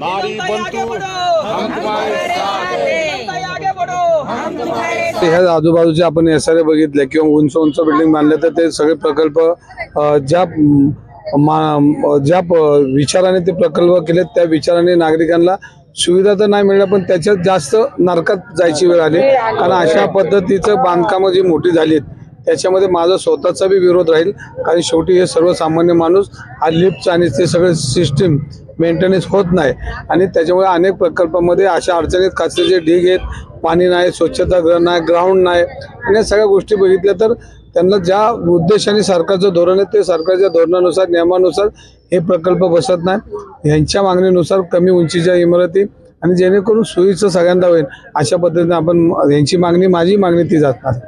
नारी बंधू हम तुम्हारे साथ ह्या आजूबाजूचे आपण एस आर बघितले किंवा उंच उंच बिल्डिंग बांधले तर ते सगळे प्रकल्प ज्या ज्या विचाराने ते प्रकल्प केले त्या विचाराने नागरिकांना सुविधा तर नाही मिळल्या पण त्याच्यात जास्त नरकात जायची वेळ आली. कारण अशा पद्धतीचं बांधकामं जी मोठी झाली आहेत त्याच्यामध्ये माझा स्वतःचा बी विरोध राहील. कारण शेवटी हे सर्वसामान्य माणूस हा लिफ्ट आणि ते सगळे सिस्टीम मेंटेनन्स होत नाही. आणि त्याच्यामुळे अनेक प्रकल्पामध्ये अशा अडचणीत कचऱ्याचे ढीग आहेत पाणी नाही स्वच्छतागृह नाही ग्राउंड नाही आणि या सगळ्या गोष्टी बघितल्या तर त्यांना ज्या उद्देशाने सरकारचं धोरण आहे ते सरकारच्या धोरणानुसार नियमानुसार हे प्रकल्प बसत नाही. ह्यांच्या मागणीनुसार कमी उंचीच्या इमारती आणि जेणेकरून सोयीचं सगळ्यांना होईल अशा पद्धतीने आपण यांची मागणी माझी मागणी ती जातात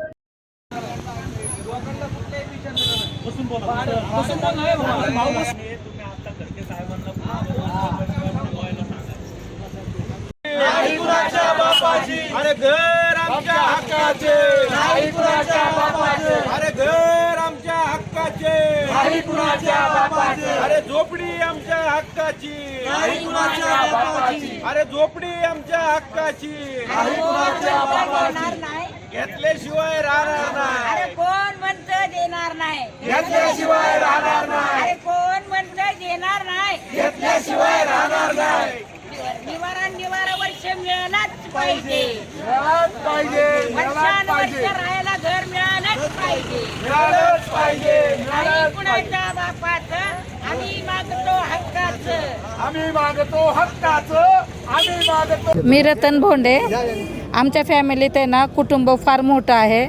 अरे घर आमच्या हक्काचे. नाही कुणाच्या बापाचे. अरे घर आमच्या हक्काचे. नाही कुणाच्या बापाचे. अरे झोपडी आमच्या हक्काची. नाही कुणाच्या बापाची. अरे झोपडी आमच्या हक्काची. नाही कुणाच्या नाही घेतल्याशिवाय राहणार नाही. अरे कोण म्हणतं देणार नाही? घेतल्याशिवाय राहणार नाही अरे कोण म्हणतं देणार नाही घेतल्याशिवाय राहणार नाही निवारण निवारा वर्ष मिळालाच पाहिजे. मिळालंच पाहिजे मिळालंच वर्षानुवर्ष पाहिजे. राहायला घर मिळालंच पाहिजे. मिळालंच पाहिजे आणि मिळालंच पाहिजे. कुणाच्या बापाचं? आम्ही मागतो हक्काचं. आम्ही मागतो हक्काचं आम्ही मागतो मी रतन भोंडे. आमच्या फॅमिलीत आहे ना कुटुंब फार मोठं आहे.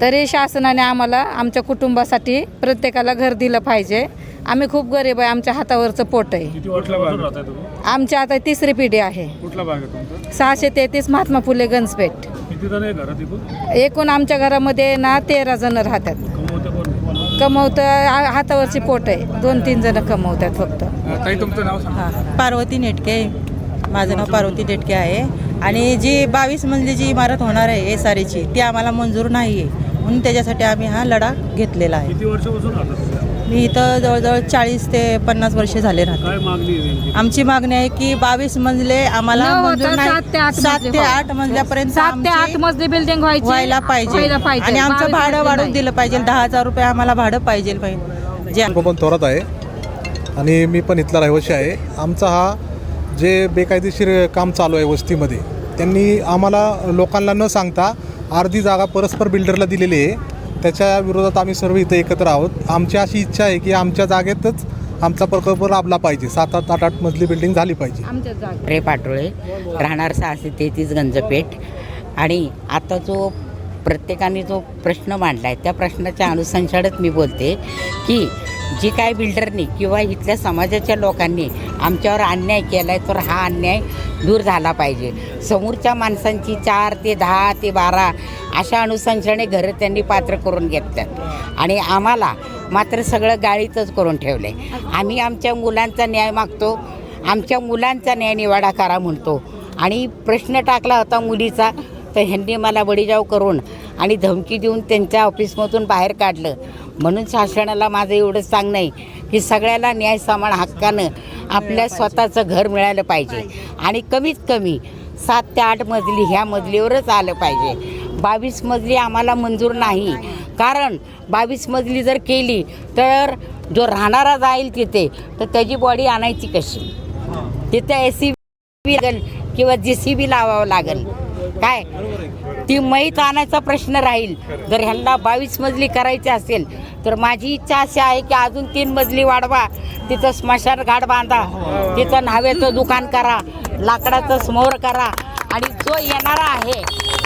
तरी शासनाने आम्हाला आमच्या कुटुंबासाठी प्रत्येकाला घर दिलं पाहिजे. आम्ही खूप गरीब आहे आमच्या हातावरचं पोट आहे. किती वर्षापासून राहताय तुम्ही? आमची आता तिसरी पिढी आहे. कुठला भाग आहे तुमचा? सहाशे तेहतीस महात्मा फुले गंजपेठ. किती जण आहे घरात इथून? एकूण आमच्या घरामध्ये ना तेरा जण राहतात. कमवते कोण? कमवतं हा- हातावरची पोट आहे. दोन तीन जण कमवतात फक्त. ताई तुमचं नाव सांगा. पार्वती नेटके. माझं नाव पार्वती नेटके आहे. आणि जी बावीस मजली जी इमारत होणार आहे एस आर ची ती आम्हाला मंजूर नाही आहे म्हणून त्याच्यासाठी आम्ही हा लढा घेतलेला आहे. किती वर्षापासून राहतात? मी इथं जवळजवळ चाळीस ते पन्नास वर्षे झाले राहते. काय मागणी आहे नेमकी? आमची मागणी आहे की बावीस मजले आम्हाला न होता मंजूर नाही. सात ते आठ सात मजली ते व्हावी. आठ मजल्यापर्यंत सात ते आमची आठ मजली बिल्डिंग व्हायची व्हायला पाहिजे. व्हायला पाहिजे. आणि आमचं बावीस भाडं मजली नाही. दिलं पाहिजे. दहा हजार रुपये आम्हाला भाडं पाहिजे पाहिजे जे पण थोरात आहे. आणि मी पण इथला रहिवासी आहे. आमचा हा जे बेकायदेशीर काम चालू आहे वस्तीमध्ये त्यांनी आम्हाला लोकांना न सांगता अर्धी जागा परस्पर बिल्डरला दिलेली आहे. त्याच्या विरोधात आम्ही सर्व इथं एकत्र आहोत. आमची अशी इच्छा आहे की आमच्या जागेतच आमचा प्रकल्प लाभला पाहिजे. सात आठ आठ आठ मजली बिल्डिंग झाली पाहिजे. आमच्या जागी रे पाटोळे राहणार सहाशे तेहतीस गंजपेठ. आणि आता जो प्रत्येकाने जो प्रश्न मांडला आहे त्या प्रश्नाच्या अनुषंगानेच मी बोलते की जी काय बिल्डरनी किंवा इथल्या समाजाच्या लोकांनी आमच्यावर अन्याय केला आहे तर हा अन्याय दूर झाला पाहिजे. समोरच्या माणसांची चार ते दहा ते बारा अशा अनुषंगाने घरं त्यांनी पात्र करून घेतल्यात. आणि आम्हाला मात्र सगळं गाळीतच करून ठेवलं आहे आम्ही आमच्या मुलांचा न्याय मागतो आमच्या मुलांचा न्याय निवाडा करा म्हणतो. आणि प्रश्न टाकला होता मुलीचा तर ह्यांनी मला बडीजाव करून आणि धमकी देऊन त्यांच्या ऑफिसमधून बाहेर काढलं. म्हणून शासनाला माझं एवढंच सांगणं आहे की सगळ्याला न्याय समान हक्कानं आपल्या स्वतःचं घर मिळालं पाहिजे. आणि कमीत कमी सात ते आठ मजली ह्या मजलीवरच आलं पाहिजे. बावीस मजली आम्हाला मंजूर नाही. कारण बावीस मजली जर केली तर जो राहणारा जाईल तिथे तर त्याची बॉडी आणायची कशी? तिथे ए सी बी लागेल किंवा जे सी बी लावावं लागेल. काय? ती मैत आणायचा प्रश्न राहील. जर ह्यांना बावीस मजली करायची असेल तर माझी इच्छा अशी आहे की अजून तीन मजली वाढवा. तिथं स्मशान घाट बांधा. तिथं न्हाव्याचं दुकान करा. लाकडाचं समोर करा. आणि जो येणारा आहे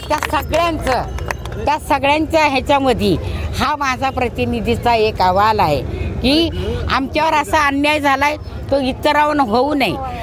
त्या सगळ्यांचं त्या सगळ्यांच्या ह्याच्यामध्ये हा माझा प्रतिनिधीचा एक अहवाल आहे की आमच्यावर असा अन्याय झाला आहे तो इतरांवर होऊ नये.